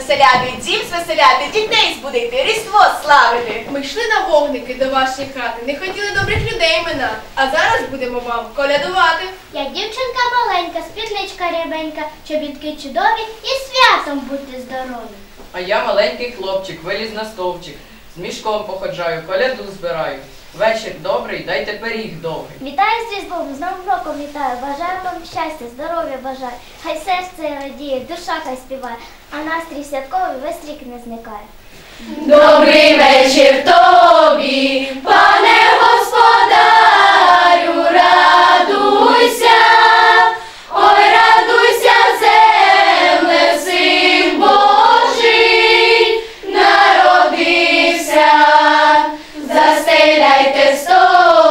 звеселяти, дім звеселяти, дітей збудити, різдво славити. Ми йшли на вогники до вашої хати, не хотіли добрих людей мина, а зараз будемо вам колядувати. Я дівчинка маленька, спідничка рябенька, чобітки чудові і святом будьте здорові. А я маленький хлопчик, виліз на стовпчик. З мішком походжаю, коляду збираю. Вечір добрий, дайте пиріг добрий. Вітаю з Різдвом, з Новим роком вітаю, бажаю вам щастя, здоров'я бажаю. Хай серце радіє, душа хай співає, а настрій святковий весь рік не зникає. Добрий вечір тобі, пане daylight the storm.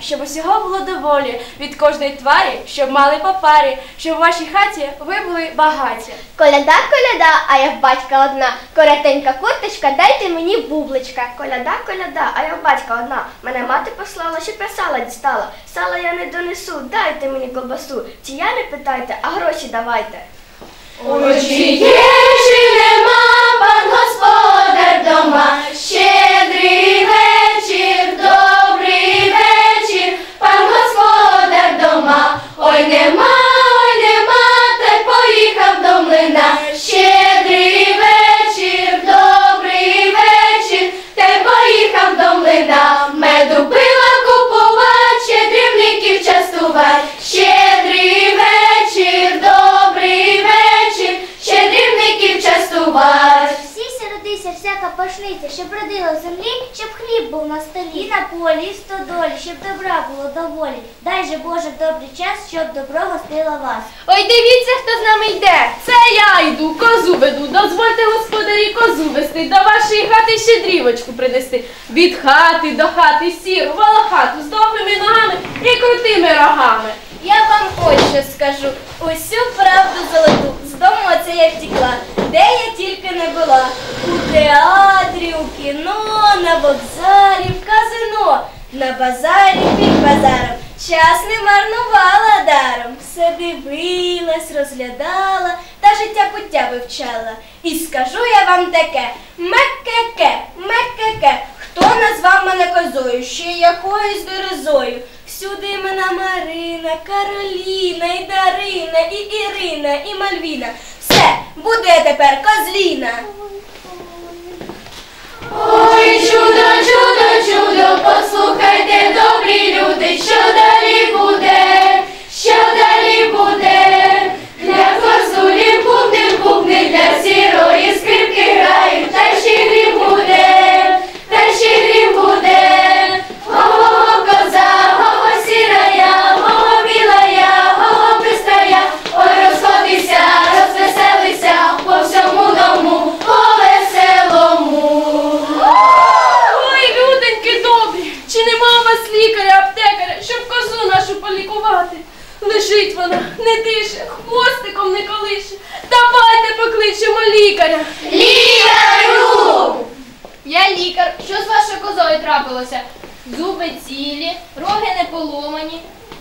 Щоб усього було доволі від кожної тварі, щоб мали по парі, щоб у вашій хаті ви були багаті. Коляда, коляда, а я в батька одна. Коротенька курточка, дайте мені бубличка. Коляда, коляда, а я в батька одна. Мене мати послала, щоб я сала дістала. Сала я не донесу, дайте мені колбасу. Чи я не питайте, а гроші давайте. Ой, чи є, чи нема пан господар дома, щедрий Боже добрий час, щоб добро гостило вас. Ой, дивіться, хто з нами йде. Це я йду, козу веду. Дозвольте господарі козу вести, до вашої хати щедрівочку принести. Від хати до хати сіру, волохату, з довгими ногами і крутими рогами. Я вам ось що скажу. Усю правду золоту. З дому оце я втікла. Де я тільки не була. У театрі, у кіно, на вокзалі, в казино, на базарі під базаром. Час не марнувала даром. Все дивилась, розглядала та життя пуття вивчала. І скажу я вам таке: мекеке, мекеке. Хто назвав мене козою, ще якоюсь дерезою? Всюди імена Марина, Кароліна, і Дарина, і Ірина, і Мальвіна. Все, буде тепер козліна. Ой, чудо, чудо, чудо, послухайте, добрі люди, що далі буде, лікар. Що з вашою козою трапилося? Зуби цілі, роги не поломані,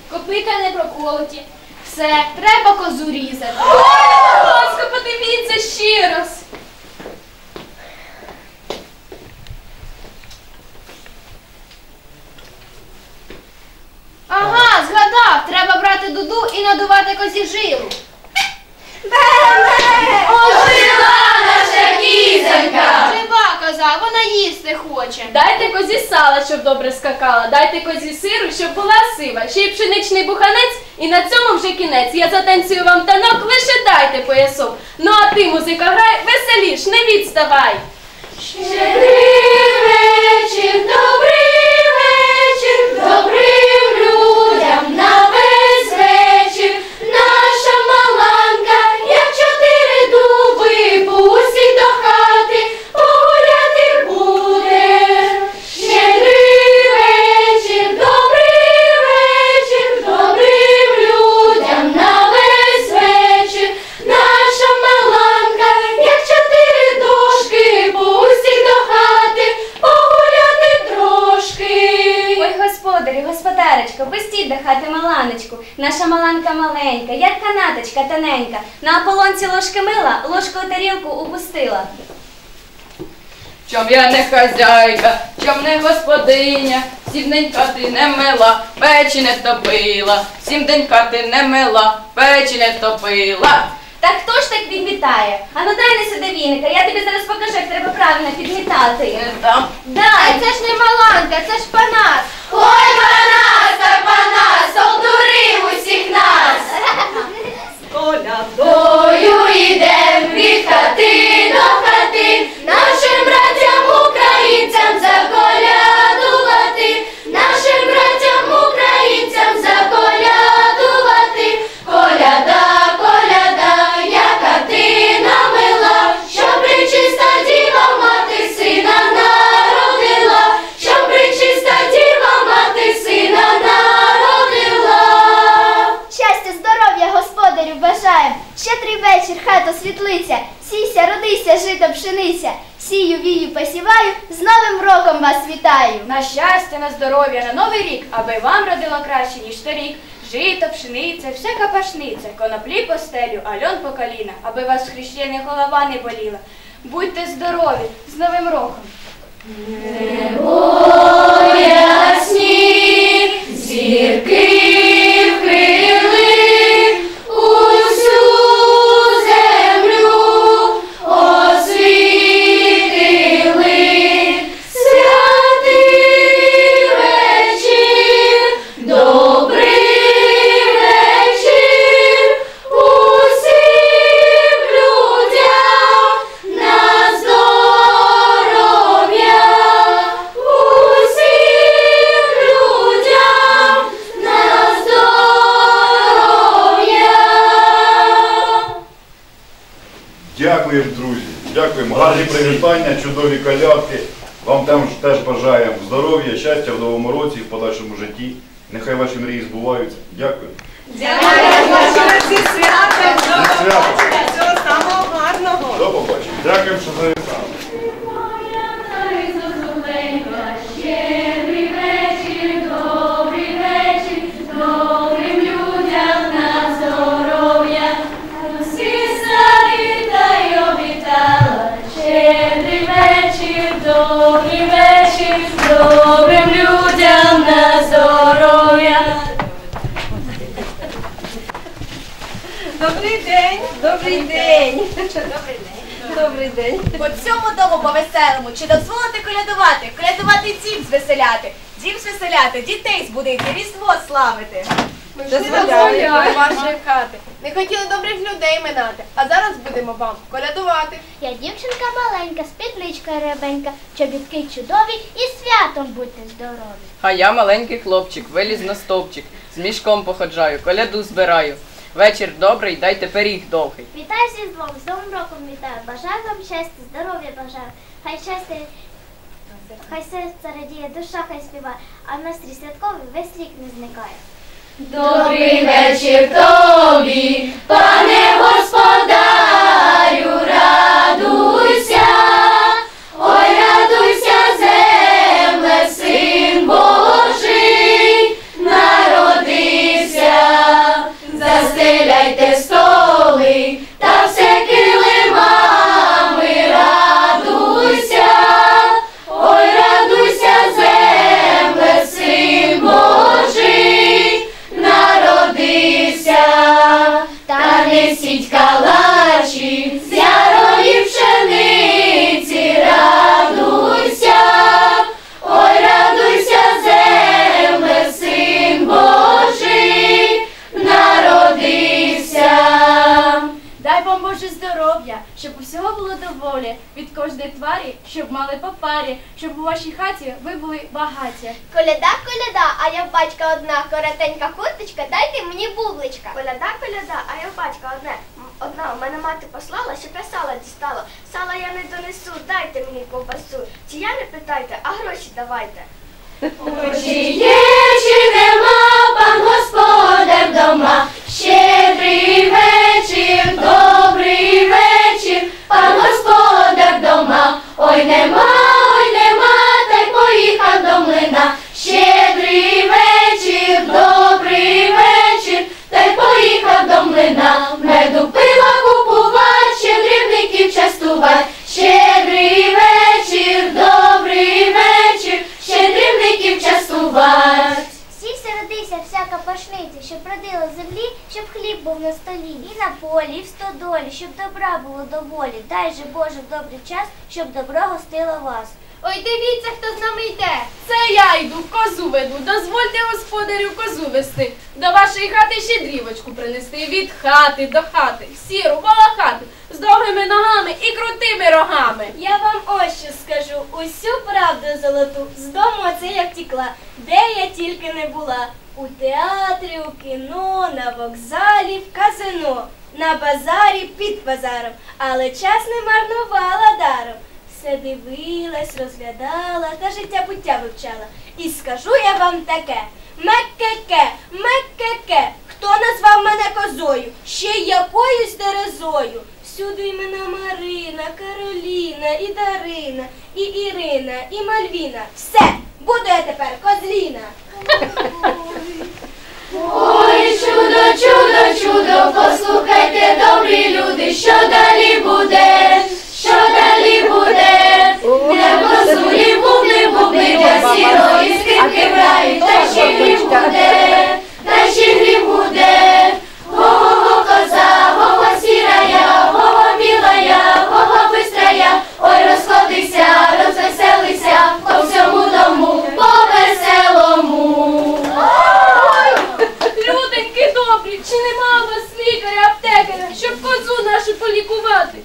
копита не проколоті. Все, треба козу різати. Ой, будь ласка, подивіться ще раз. Ага, згадав, треба брати дуду і надувати козі жилу. Ожила наша кізонька! Жива коза, вона їсти хоче. Дайте козі сала, щоб добре скакала, дайте козі сиру, щоб була сива, ще й пшеничний буханець, і на цьому вже кінець. Я затанцюю вам танок, лише дайте поясок. Ну а ти, музика, грай, веселіш, не відставай. Щедрий вечір, добрий вечір, добрим тоненька. На ополонці ложки мила, ложку у тарілку упустила. Чом я не хазяйка, чом не господиня, сім день хати не мила, печі не топила, сім день хати не мила, печі не топила. Так хто ж так підмітає? А ну дай не сюди віника, я тобі зараз покажу, як треба правильно підмітати. Не дам. Дай! Це ж не маланка, це ж панас. Ой, панас, та панас, обдурив усіх нас. Колядою йдем від хати до хати, нашим братям українцям заколядувати, коноплі постелю, а льон по коліна, аби вас в хрещених голова не боліла. Будьте здорові, з Новим роком! Ясні зірки Гарні привітання, чудові колядки. Вам там теж бажаємо здоров'я, щастя в новому році і в подальшому житті. Нехай ваші мрії збуваються. Дякую. Дякую, святом! Зі святом. Всього самого гарного! До побачення. Дякую, що завітали. Добрий день! Добрий день! Добрий день! По цьому дому по-веселому, чи дозволите колядувати, колядувати дім звеселяти, дім звеселяти, дітей збудити, різдво славити. Ми ж не до вашої хати. Не хотіли добрих людей минати, а зараз будемо вам колядувати. Я дівчинка маленька, спідничка рябенька, чобітки чудові і святом будьте здорові. А я маленький хлопчик, виліз на стовпчик, з мішком походжаю, коляду збираю. Вечір добрий, дайте пиріг довгий. Вітаю всіх двом, з Новим роком вітаю. Бажаю вам щастя, здоров'я бажаю. Хай щастя, хай серце радіє, душа хай співає, а настрій святковий весь рік не зникає. Добрий вечір тобі, пане господарю, вашій хаті ви були багаті. Коляда, коляда, а я в батька одна, коротенька курточка, дайте мені бубличка. Коляда, коляда, а я в батька одне. Одна, у мене мати послала, щоб я сала дістала. Сала я не донесу, дайте мені ковбасу. Чи я не питайте, а гроші давайте. Чи є, чи нема пан господар дома? Щедрий вечір, добрий вечір, пан господар дома. Ой, нема, вина, меду пила купувать, ще дрібників частувать, щедрий вечір, добрий вечір, ще дрібників частувать. Сівся всяка пашниця, щоб родила землі, щоб хліб був на столі, і на полі, і в стодолі, щоб добра було доволі. Дай же Боже в добрий час, щоб добро гостило вас. Ой, дивіться, хто з нами йде. Це я йду, козу веду. Дозвольте господарю козу вести. До вашої хати щедрівочку принести. Від хати до хати, сіру, волохату, з довгими ногами і крутими рогами. Я вам ось що скажу, усю правду золоту, з дому оце я втікла, де я тільки не була. У театрі, у кіно, на вокзалі, в казино, на базарі під базаром, але час не марнувала даром. Все дивилась, розглядала та життя буття вивчала. І скажу я вам таке: меккеке, меккеке, хто назвав мене козою? Ще якоюсь дерезою. Всюди імена Марина, Кароліна, і Дарина, і Ірина, і Мальвіна. Все, буду я тепер козліна. Ой, чудо, чудо, чудо, послухайте, добрі люди, що далі буде, що далі буде, не козулі бубни, бубни для сірої скрипки грають, та ще грім буде, та ще грім буде, го-го-го коза, го-го сірая, го-го білая, го-го ой, розходися, розвеселися, по всьому дому, по веселому. Люденьки добрі, чи нема у вас лікаря аптекаря, щоб козу нашу полікувати?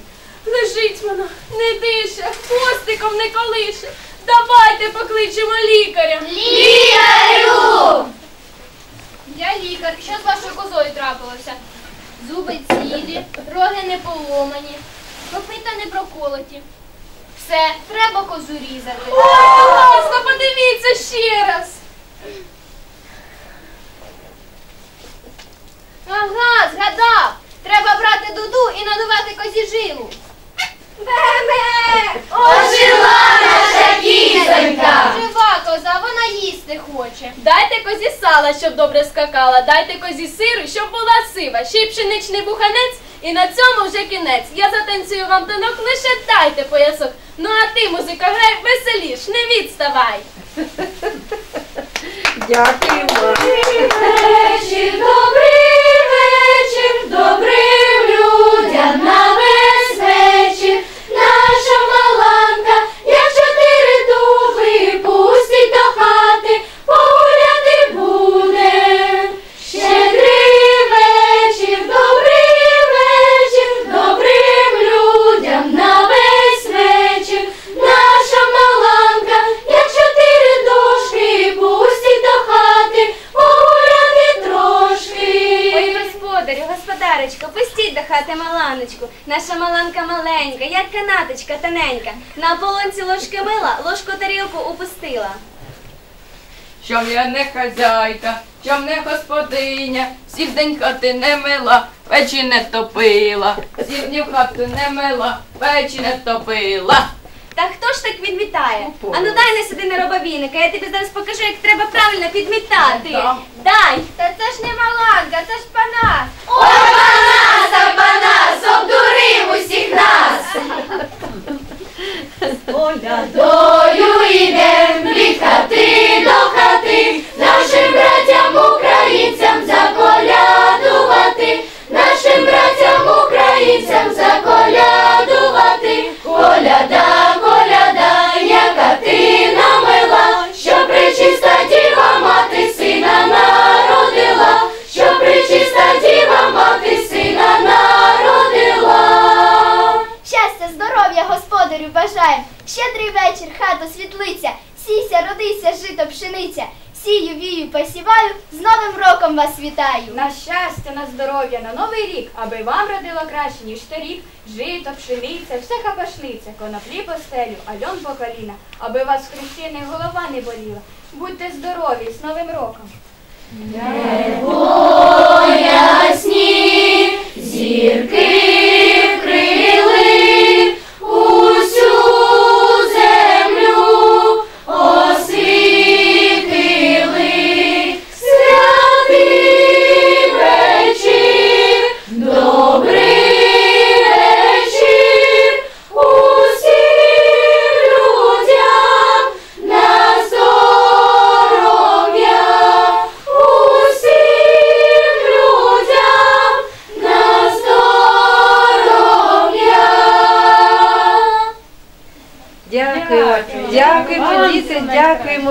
Лежить вона, не дише, хвостиком не колише. Давайте покличемо лікаря. Лікарю! Я лікар. Що з вашою козою трапилося? Зуби цілі, роги не поломані, копита не проколоті. Все, треба козу різати. Ласка, подивіться ще раз. Ага, згадав. Треба брати дуду і надувати козі жилу. Ожила наша кізонька! Жива коза, вона їсти хоче. Дайте козі сала, щоб добре скакала, дайте козі сиру, щоб була сива, ще й пшеничний буханець, і на цьому вже кінець. Я затанцюю вам танок, лише дайте поясок. Ну а ти, музика, грай веселіш, не відставай. Дякую. Вечір, добрий пустіть до хати маланочку. Наша маланка маленька, як канаточка тоненька. На полонці ложки мила, ложку тарілку упустила. Чом я не хазяйка, чом не господиня, сів день хати не мила, печі не топила, сів днів хати не мила, печі не топила. Та хто ж так відмітає? ну дай на сюди неробовійника, я тобі зараз покажу, як треба правильно підмітати. Дай! Та це ж не маланка, це ж панас. О, Панас, а Панас, обдурив усіх нас. Колядою бажаєм. Щедрий вечір, хата світлиця. Сійся, родися, жито, пшениця. Сію, вію, посіваю, з Новим роком вас вітаю. На щастя, на здоров'я, на новий рік, аби вам родило краще, ніж торік. Жито, пшениця, все хапашниця, коноплі по стелю, альон по коліна, аби вас в хрещених голова не боліла. Будьте здорові, з Новим роком! Ясні зірки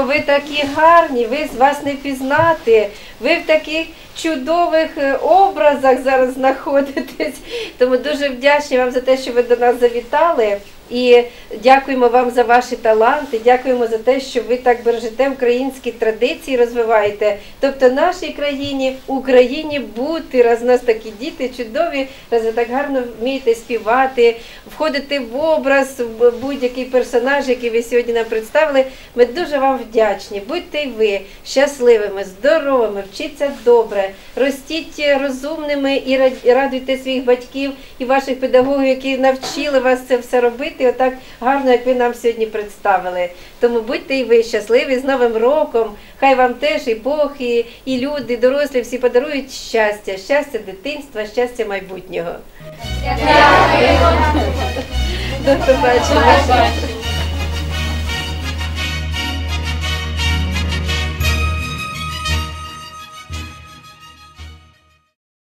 Ви такі гарні, ви з вас не пізнати. Ви в таких чудових е, образах зараз знаходитесь. Тому дуже вдячні вам за те, що ви до нас завітали. І дякуємо вам за ваші таланти. Дякуємо за те, що ви так бережете українські традиції, розвиваєте. Тобто нашій країні, Україні бути, раз у нас такі діти чудові, раз ви так гарно вмієте співати, входити в образ, будь-який персонаж, який ви сьогодні нам представили. Ми дуже вам вдячні. Будьте й ви щасливими, здоровими, вчіться добре, ростіть розумними і радуйте своїх батьків і ваших педагогів, які навчили вас це все робити, отак гарно, як ви нам сьогодні представили. Тому будьте і ви щасливі з Новим роком. Хай вам теж і Бог, і, і люди, дорослі всі подарують щастя, щастя дитинства, щастя майбутнього. До побачення.